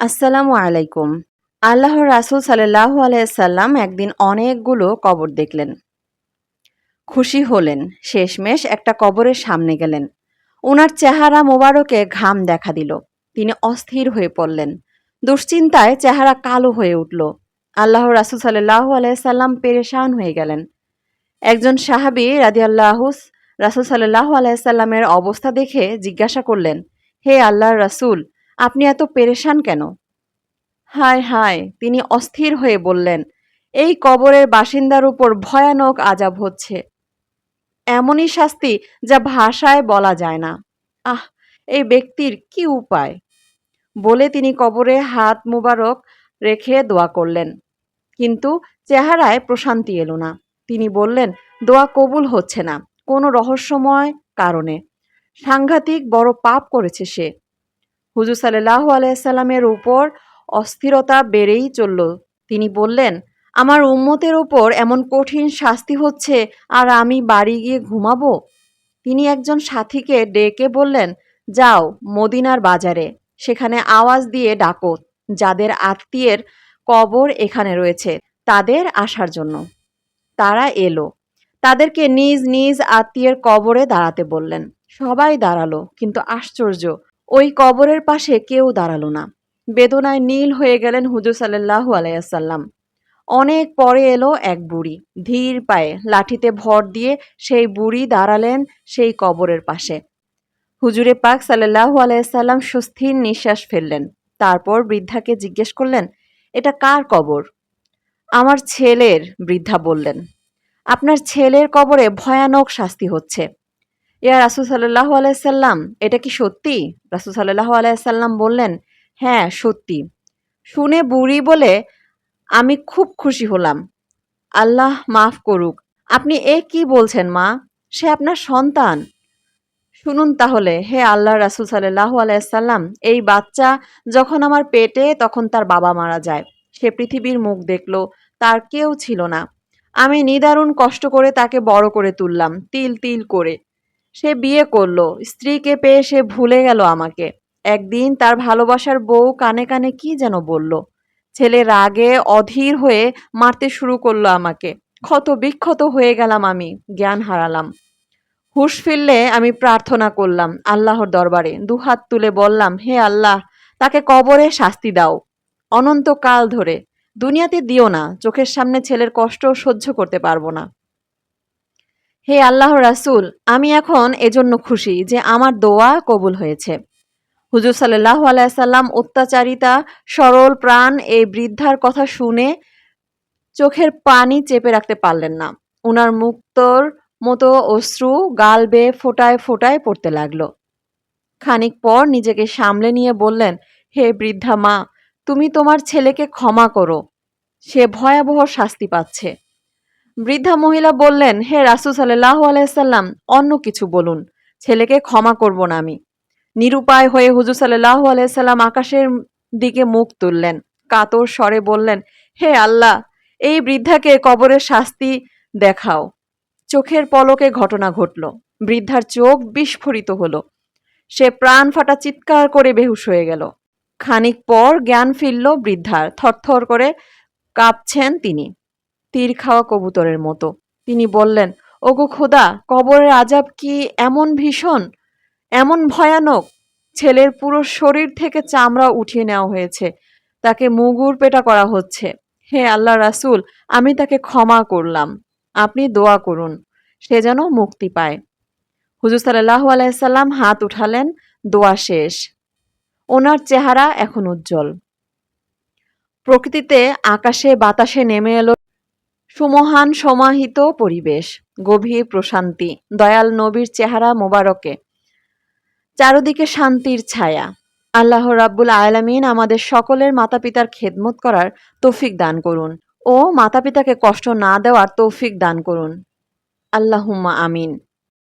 আসসালামু আলাইকুম। আল্লাহর রাসূল সাল্লাল্লাহু আলাইসাল্লাম একদিন অনেকগুলো কবর দেখলেন। খুশি হলেন। শেষমেশ একটা কবরের সামনে গেলেন। ওনার চেহারা মোবারকে ঘাম দেখা দিল। তিনি অস্থির হয়ে পড়লেন। দুশ্চিন্তায় চেহারা কালো হয়ে উঠল। আল্লাহ রাসূল সাল্লাল্লাহু আলাইসাল্লাম পেরেশান হয়ে গেলেন। একজন সাহাবী রাদিয়াল্লাহু রাসূল সাল্লাল্লাহু আলাইহি সাল্লামের অবস্থা দেখে জিজ্ঞাসা করলেন, হে আল্লাহর রাসূল আপনি এত পেরেশান কেন? হায় হায়, তিনি অস্থির হয়ে বললেন, এই কবরের বাসিন্দার উপর ভয়ানক আজাব হচ্ছে। এমনই শাস্তি যা ভাষায় বলা যায় না। আহ, এই ব্যক্তির কি উপায়? বলে তিনি কবরে হাত মুবারক রেখে দোয়া করলেন। কিন্তু চেহারায় প্রশান্তি এলো না। তিনি বললেন, দোয়া কবুল হচ্ছে না, কোনো রহস্যময় কারণে। সাংঘাতিক বড় পাপ করেছে সে। হুজুর সাল্লাহ আলাইসাল্লামের উপর অস্থিরতা বেড়েই চলল। তিনি বললেন, আমার উম্মতের ওপর এমন কঠিন শাস্তি হচ্ছে, আর আমি বাড়ি গিয়ে ঘুমাবো? তিনি একজন সাথীকে ডেকে বললেন, যাও মদিনার বাজারে, সেখানে আওয়াজ দিয়ে ডাকো, যাদের আত্মীয়ের কবর এখানে রয়েছে, তাদের আসার জন্য। তারা এলো। তাদেরকে নিজ নিজ আত্মীয়ের কবরে দাঁড়াতে বললেন। সবাই দাঁড়াল, কিন্তু আশ্চর্য ওই কবরের পাশে কেউ দাঁড়াল না। বেদনায় নীল হয়ে গেলেন হুজুর সাল্লাহ আলাইসাল্লাম অনেক পরে এলো এক বুড়ি। ধীর পায়ে লাঠিতে ভর দিয়ে সেই বুড়ি দাঁড়ালেন সেই কবরের পাশে। হুজুরে পাক সাল্লাহ আলাইসাল্লাম সুস্থির নিঃশ্বাস ফেললেন। তারপর বৃদ্ধাকে জিজ্ঞেস করলেন, এটা কার কবর? আমার ছেলের, বৃদ্ধা বললেন। আপনার ছেলের কবরে ভয়ানক শাস্তি হচ্ছে। ইয়া রাসুল সাল্লাহ আলাইসাল্লাম এটা কি সত্যি? রাসুল সাল্লাহ আলাইসাল্লাম বললেন হ্যাঁ সত্যি। শুনে বুড়ি বলে, আমি খুব খুশি হলাম। আল্লাহ মাফ করুক। আপনি এ কি বলছেন, মা? সে আপনার সন্তান। শুনুন তাহলে, হে আল্লাহ রাসুল সাল্লাহ আলাইসাল্লাম এই বাচ্চা যখন আমার পেটে, তখন তার বাবা মারা যায়। সে পৃথিবীর মুখ দেখল, তার কেউ ছিল না। আমি নিদারুণ কষ্ট করে তাকে বড় করে তুললাম, তিল তিল করে। সে বিয়ে করল। স্ত্রীকে পেয়ে সে ভুলে গেল আমাকে। একদিন তার ভালোবাসার বউ কানে কানে কি যেন বলল। ছেলে রাগে অধীর হয়ে মারতে শুরু করল আমাকে। ক্ষত বিক্ষত হয়ে গেলাম আমি, জ্ঞান হারালাম। হুশ ফিরলে আমি প্রার্থনা করলাম আল্লাহর দরবারে। দুহাত তুলে বললাম, হে আল্লাহ, তাকে কবরে শাস্তি দাও। অনন্তকাল ধরে। দুনিয়াতে দিও না, চোখের সামনে ছেলের কষ্ট সহ্য করতে পারব না। হে আল্লাহ রাসুল, আমি এখন এজন্য খুশি যে আমার দোয়া কবুল হয়েছে। হুজুর সাল্লাহ আলাইসাল্লাম অত্যাচারিতা, সরল প্রাণ এই বৃদ্ধার কথা শুনে চোখের পানি চেপে রাখতে পারলেন না। উনার মুক্তর মতো অশ্রু গাল বেয়ে ফোটায় ফোটায় পড়তে লাগল। খানিক পর নিজেকে সামলে নিয়ে বললেন, হে বৃদ্ধা মা, তুমি তোমার ছেলেকে ক্ষমা করো। সে ভয়াবহ শাস্তি পাচ্ছে। বৃদ্ধা মহিলা বললেন, হে রাসুল সাল্লাহ আলাইসাল্লাম অন্য কিছু বলুন, ছেলেকে ক্ষমা করব না আমি। নিরুপায় হয়ে হুজুর সাল্লাহ আলাইসাল্লাম আকাশের দিকে মুখ তুললেন। কাতর স্বরে বললেন, হে আল্লাহ, এই বৃদ্ধাকে কবরের শাস্তি দেখাও। চোখের পলকে ঘটনা ঘটল। বৃদ্ধার চোখ বিস্ফোরিত হলো। সে প্রাণ ফাটা চিৎকার করে বেহুশ হয়ে গেল। খানিক পর জ্ঞান ফিরল বৃদ্ধার। থরথর করে কাঁপছেন তিনি। তীর খাওয়া কবুতরের মতো। তিনি বললেন, ওগো খোদা, কবরের আজাব কি এমন ভীষণ? এমন ভয়ানক? ছেলের পুরো শরীর থেকে চামড়া উঠিয়ে নেওয়া হয়েছে। তাকে মুগুর পেটা করা হচ্ছে। হে আল্লাহ রাসুল, আমি তাকে ক্ষমা করলাম। আপনি দোয়া করুন, সে যেন মুক্তি পায়। হুজুর সাল্লাহ আলাইসাল্লাম হাত উঠালেন, দোয়া শেষ। ওনার চেহারা এখন উজ্জ্বল। প্রকৃতিতে আকাশে বাতাসে নেমে এলো সুমহান সমাহিত পরিবেশ, গভীর প্রশান্তি, দয়াল নবীর চেহারা মোবারকে। চারদিকে শান্তির ছায়া। আল্লাহ রাব্বুল আয়ালামিন আমাদের সকলের মাতা পিতার খেদমত করার তৌফিক দান করুন ও মাতা পিতাকে কষ্ট না দেওয়ার তৌফিক দান করুন। আল্লাহুম্মা আমিন।